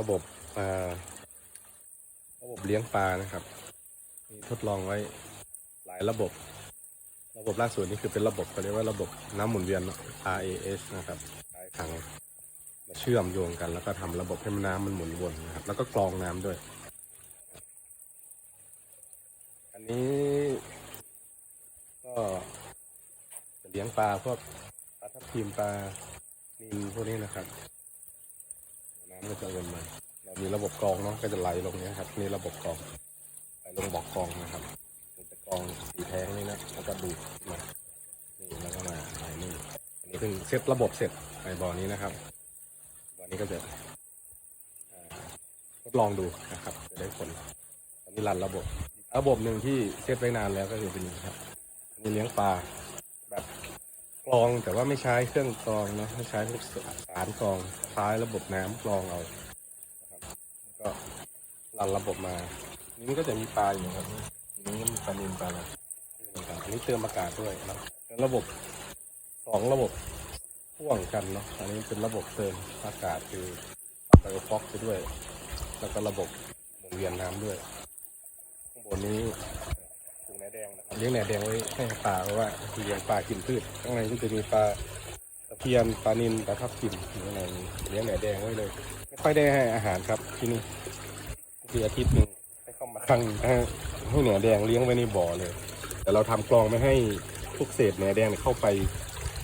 ระบบปลาระบบเลี้ยงปลานะครับมีทดลองไว้หลายระบบ ระบบล่าสุดนี่คือเป็นระบบเขาเรียกว่าระบบน้ำหมุนเวียน RAS นะครับใช้ถังมาเชื่อมโยงกัน แล้วก็ทำระบบให้นน้ำมันหมุนวนนะครับ แล้วก็กรองน้ำด้วย อันนี้ก็จะเลี้ยงปลาพวกปลาทับทิมปลานิลพวกนี้นะครับ น้ำก็จะวนมาเรามีระบบกรองเนาะก็จะไหลลงเนี้ยครับนี่ระบบกรองไหลลงบอกกรองนะครับมันจะกรองสีแทงนี่นะแล้วก็ดูดมานี่แล้วก็มาไหลนี่อันนี้เพิ่งเซตระบบเสร็จในบ่อนี้นะครับบ่อนี้ก็จะทดลองดูนะครับจะได้ผลตอนนี้รันระบบ ระบบหนึ่งที่เซตไว้นานแล้วก็คือเป็นนี้ครับอันนี้เลี้ยงปลา รองแต่ว่าไม่ใช้เครื่องกรองนะไม่ใช้พวกสารกรองใช้ระบบน้ำกรองเอาก็รันระบบมานี่มันก็จะมีปลาอยู่ครับนี่ก็มีปลานิลปลาอะไรอันนี้เติมอากาศด้วยนะระบบสองระบบพ่วงกันเนาะอันนี้เป็นระบบเติมอากาศคือไบโอฟอกไปด้วย แล้วก็ระบบหมุนเวียนน้ำด้วยข้างบนนี้ เลี้ยงแหนแดงไว้ให้ปลาเพราะว่าคือเลี้ยงปลากินพืชข้างในก็จะมีปลาเพียนปลานิลปลาทับทิมอยู่ข้างในเลี้ยงแหนแดงไว้เลยไม่ค่อยได้ให้อาหารครับที่นี่คืออาทิตย์หนึ่งให้เข้ามาครั้งให้ให้แหนแดงเลี้ยงไว้ในบ่อเลย แต่เราทำกรองไม่ให้พวกเศษแหนแดงเข้าไป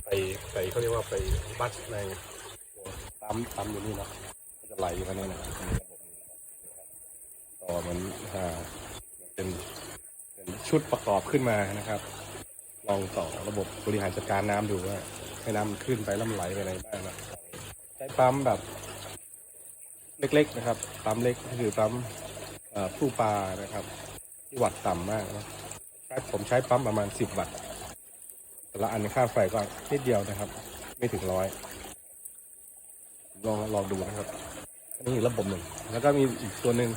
ไปไปเขาเรียกว่าไปบัดในตัวตามตามอยู่นี่เนาะก็จะไหลมาเนี่นะครับในระบบนี้นะต่อเหมือนอ่าเป็นเป็น ชุดประกอบขึ้นมานะครับ ลองต่อระบบบริหารจัดการน้ำดูว่าให้น้ำขึ้นไปล้วมันไหลไปไหนบ้างนะใช้ปั๊มแบบ เล็กๆนะครับปั๊มเล็กก็คือปั๊มผู้ปลานะครับ ที่วัดต่ำมากนะใช้ผมใช้ปั๊มประมาณสิบวัตต์แต่ละอันค่าไฟก็นิดเดียวนะครับ ไม่ถึงร้อยลองลองดูนะครับอันนี้อีกระบบหนึ่งแล้วก็มีอีกตัวหนึ่ง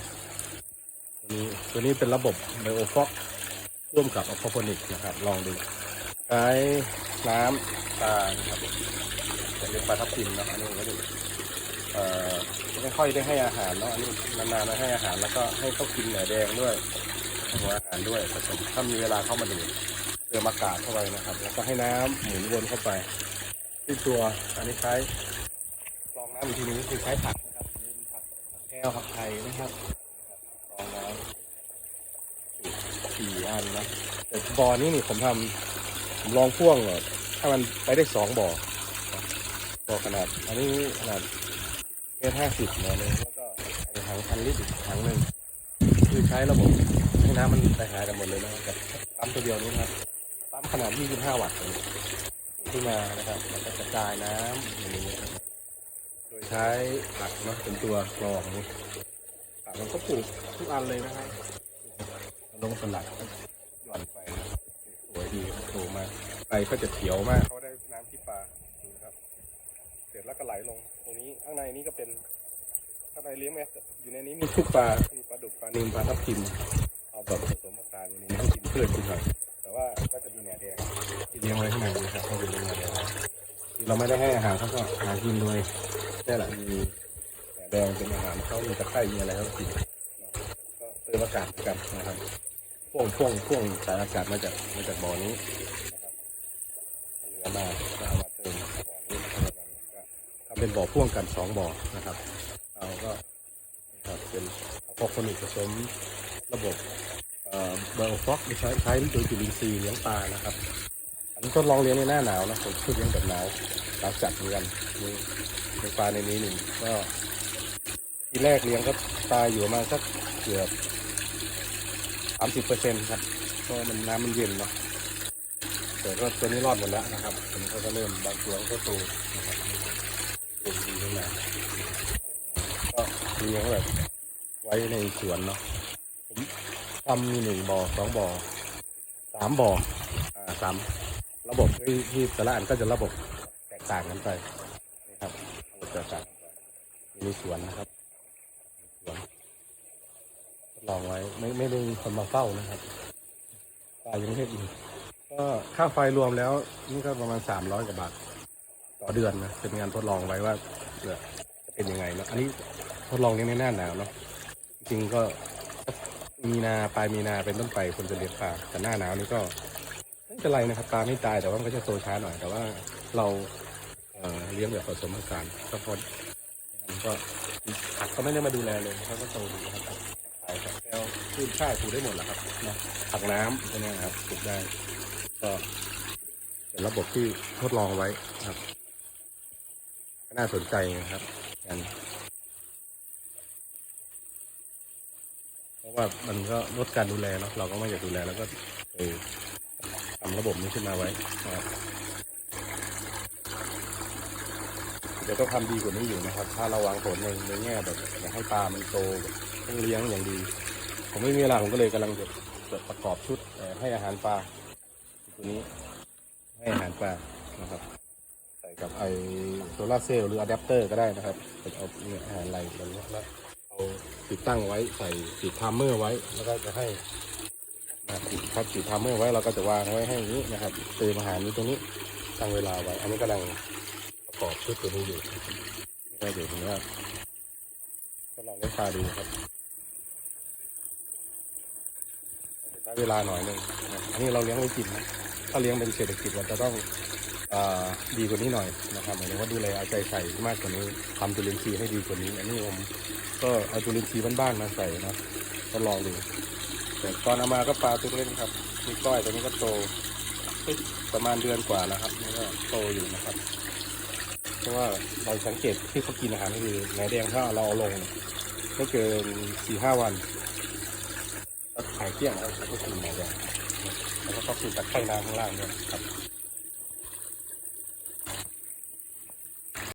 ตัวนี้ตัวนี้เป็นระบบไบโอฟอก ร่วมกับอควาโพนิกนะครับ ลองดูใช้น้ำปลานะครับจะเรียกปลาทับทิมนะอันนี้ก็จะเอ่อไม่ค่อยได้ให้อาหารเนาะอันนี้นานๆมาให้อาหารแล้วก็ให้เขากินแหนแดงด้วยหัวอาหารด้วยผสมถ้ามีเวลาเข้ามาดื่มเติมอากาศเข้าไปนะครับ แล้วก็ให้น้ำหมุนวนเข้าไป ที่ตัวอันนี้ใช้กรองน้ำอีกทีนึงก็คือใช้ผักนะครับผักแก้วผักไทยนะครับกรองน้ำสี่ อันนะแต่บ่อนี้นี่ผมทำผมลองพ่วงแบบถ้ามันไปได้สองบ่อบ่อขนาด อันนี้ขนาดเมตรห้าสิบเนี่ยเลยแล้วก็ถังพันลิตรอีกถังหนึ่งคือใช้ระบบให้น้ำมันไปหากันหมดเลยนะครับกับปั๊มตัวเดียวนี้นะครับปั๊มขนาด 25 วัตต์ขึ้นมานะครับแล้วก็กระจายน้ำอย่างนี้ครับโดยใช้ผักเนาะเป็นตัวกรองผักมันก็ปลูกทุกอันเลยนะครับ ลงสลัดหย่อนไปสวยดีโตมากไปก็จะเขียวมากเขาได้น้ำที่ปลานะครับ เสร็จแล้วก็ไหลลง ตรงนี้ข้างในนี้ก็เป็นข้างในเลี้ยงแมสอยู่ในนี้มีทุกปลามีปลาดุกปลานิลปลาทับทิมเอาแบบผสมผสานอยู่ในนี้กินเพื่อนกินหน่อยแต่ว่าก็จะมีแหนแดงที่เลี้ยงไว้ข้างในนะครับเขาเป็นแหนแดงเราไม่ได้ให้อาหารเขาก็หากินด้วยนี่แหละมีแหนแดงเป็นอาหารเขามีตะไคร่มีอะไรเขากินก็เติมอากาศกันนะครับ พ่วงพ่วงพ่วงสายอากาศมาจากมาจากบ่อนี้นะครับเหลือมาก็เอามาเติมบ่อนี้นะครับก็ทำเป็นบ่อพ่วงกันสองบ่อนะครับเราก็นะครับเป็นพอคนอีกผสมระบบเอ่อเบอร์ฟอกใช้ใช้โดยจุลินทรีย์เลี้ยงปลานะครับอันนี้ทดลองเลี้ยงในหน้าหนาวนะผมพูดเลี้ยงแบบหนาวหนาวจัดเหมือนกันมีเลี้ยงปลาในนี้หนึ่งก็ทีแรกเลี้ยงก็ตายอยู่ประมาณสักเกือบ สามสิบเปอร์เซ็นต์ครับเพราะมันน้ำมันเย็นเนาะแต่ก็ตัวนี้รอดหมดแล้วนะครับผมก็เริ่มบางตัวก็โตนะครับเป็นดีขึ้นมาก็เลี้ยงแบบไว้ในสวนเนาะผมทำมีหนึ่งบ่อสองบ่อสามบ่ออ่าสามระบบที่ที่แต่ละอันก็จะระบบแตกต่างกันไปนะครับระบบแตกต่างกันไปอยู่ในสวนนะครับ ทดลองไว้ ไม่ไม่ได้มีคนมาเฝ้านะครับปลายยังไม่ได้อีกก็ค่าไฟรวมแล้วนี่ก็ประมาณสามร้อยกว่าบาทต่อเดือนนะเป็นงานทดลองไว้ว่าเผื่อจะเป็นยังไงนะอันนี้ทดลองเลี้ยงในหน้าหนาวเนาะจริงก็มีนาปลายมีนาเป็นต้นไปคนจะเลี้ยงปลาแต่หน้าหนาวนี่ก็ไม่เป็นไรนะครับปลาไม่ตายแต่ว่ามันก็จะโตช้าหน่อย แต่ว่าเราเเลี้ยงแบบผสมผสานก็พอมันก็ผักก็ไม่ได้มาดูแลเลยเขาก็โตดีครับ ขึ้นช่ายปลูกได้หมดแหละครับนะผักน้ำพวกเนี้ยครับปลูกได้ ก็เป็นระบบที่ทดลองไว้ครับน่าสนใจนะครับกันเพราะว่ามันก็ลดการดูแลเนาะเราก็ไม่อยากดูแลแล้วก็เออทำระบบนี้ขึ้นมาไว้นะครับเดี๋ยวต้องทำดีกว่านี้อยู่นะครับ ถ้าเราวางผลในในแง่แบบอยากให้ปลามันโตแบบต้องเลี้ยงอย่างดี ผมไม่มีเวลาผมก็เลยกำลังจะจะประกอบชุดให้อาหารปลาตัวนี้ให้อาหารปลานะครับใส่กับไอโซลาเซลล์หรืออะแดปเตอร์ก็ได้นะครับเป็นเอาเนี่ยอาหารอะไรแบบนี้แล้วเอาติดตั้งไว้ใส่ติดไทม์เมอร์ไว้แล้วก็จะให้นะครับติดไทม์เมอร์ไว้เราก็จะวางไว้ให้อย่างนี้นะครับเติมอาหารนี้ตรงนี้ตั้งเวลาไว้ อันนี้กำลังประกอบชุดตัวนี้อยู่ก็เดี๋ยวผมว่าก็ลองเล่นปลาดูครับอาจจะใช้เวลาหน่อยหนึ่งนะอันนี้เราเลี้ยงไว้กินนะถ้าเลี้ยงเป็นเศรษฐกิจเราจะต้องอดีกว่านี้หน่อยนะครับหมายถึงว่าดูแลเอาใจใส่มากกว่านี้ทำจุลินทรีย์ให้ดีกว่านี้ อันนี้ผมก็เอาจุลินทรีย์บ้านๆมาใส่นะก็ลองดูแต่ตอนเอามาก็ปลาตัวเล็กครับมีก้อยตัวนี้ก็โตประมาณเดือนกว่าแล้วครับนี่ก็โตอยู่นะครับ เพราะว่าเราสังเกตที่เขากินอาหารก็คือไหนแดงถ้าเราเอาลงไม่เกินสี่ห้าวัน ก็ขายเกลี้ยงแล้วเขาก็กินไหนแดงแล้วก็คือตะไคร่น้ำข้างล่างด้วยครับ